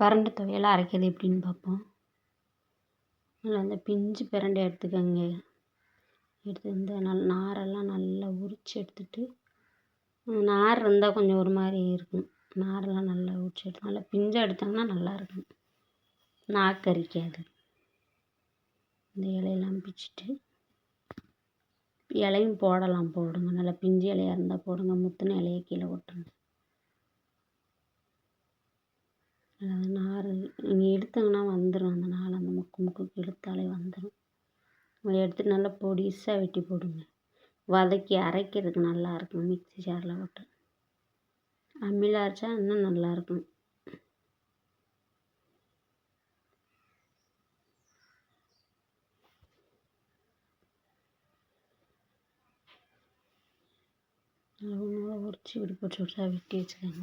பிரண்ட துவையல் அரைக்கிறது எப்படின்னு பார்ப்போம். முதல்ல அந்த பிஞ்சு பிரண்டை எடுத்துக்கோங்க. எடுத்து இந்த நல் நாரெல்லாம் நல்லா உரித்து எடுத்துட்டு நார் இருந்தால் கொஞ்சம் ஒரு மாதிரி இருக்கும். நாரெல்லாம் நல்லா உரித்து எடுத்து நல்லா பிஞ்சாக எடுத்தாங்கன்னா நல்லாயிருக்கும் நாக்கு அரிக்காது இந்த இலையெல்லாம் பிச்சுட்டு இலையும் போடலாம் போடுங்க. நல்லா பிஞ்சு இலையா இருந்தால் போடுங்க. முத்தின இலையை கீழே கொட்டுங்க அதாவது நார் நீங்கள் எடுத்தீங்கன்னா வந்துடும் அந்த நார் அந்த முக்கு முக்குக்கு இழுத்தாலே வந்துடும் அதை எடுத்துட்டு நல்லா பொடிசாக வெட்டி போடுங்க வதக்கி அரைக்கிறதுக்கு நல்லாயிருக்கும் மிக்ஸி ஜாரில் போட்டு அம்மியில் அரைச்சா இன்னும் நல்லாயிருக்கும் நல்லா உரித்து இப்படி போட்டு பொடிசாக வெட்டி வச்சுக்கோங்க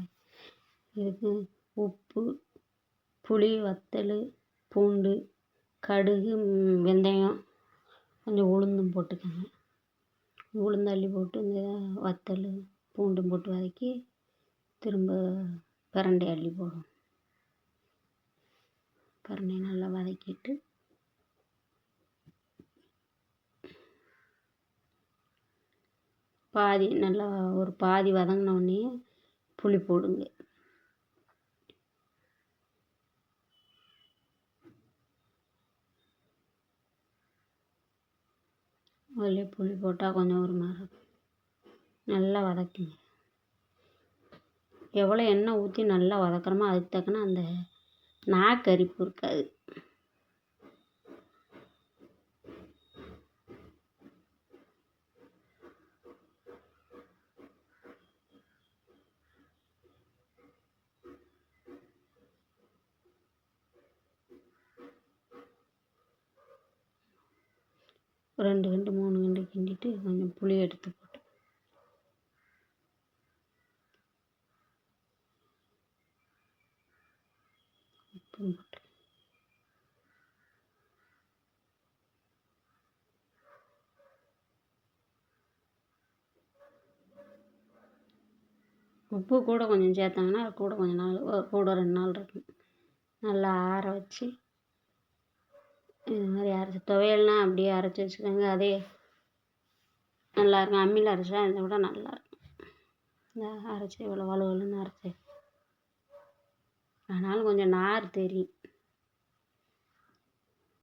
இதுக்கு உப்பு புளி வத்தல் பூண்டு கடுகு வெந்தயம் கொஞ்சம் உளுந்தும் போட்டுக்கோங்க. உளுந்து அள்ளி போட்டு இந்த வத்தல் பூண்டும் போட்டு வதக்கி திரும்ப பிரண்டை அள்ளி போடணும். பிரண்டையை நல்லா வதக்கிட்டு பாதி நல்லா ஒரு பாதி வதங்கினோடனே புளி போடுங்க. அதுலேயே புளி போட்டால் கொஞ்சம் ஒரு மாதிரி இருக்கும். நல்லா வதக்குங்க. எவ்வளோ எண்ணெய் ஊற்றி நல்லா வதக்குறோமோ அதுக்கு தக்கன அந்த நாக்கரிப்பு இருக்காது. ரெண்டு கண்டு மூணு கண்டு கிண்டிட்டு கொஞ்சம் புளி எடுத்து போட்டு. உப்பும் போட்டு. உப்பு கூட கொஞ்சம் சேர்த்தாங்கன்னா கூட கொஞ்சம் நாள் கூட ரெண்டு நாள் இருக்கும். நல்லா ஆற வச்சு இது மாதிரி அரைச்சி துவையல்னா அப்படியே அரைச்சி வச்சுக்கோங்க. அதே நல்லாயிருக்கும் அம்மியில் அரைச்சா இதை விட நல்லாயிருக்கும் இந்த அரைச்சி இவ்வளோ வலுவலுன்னு அரைச்சி. ஆனாலும் கொஞ்சம் நார் தெரியும்.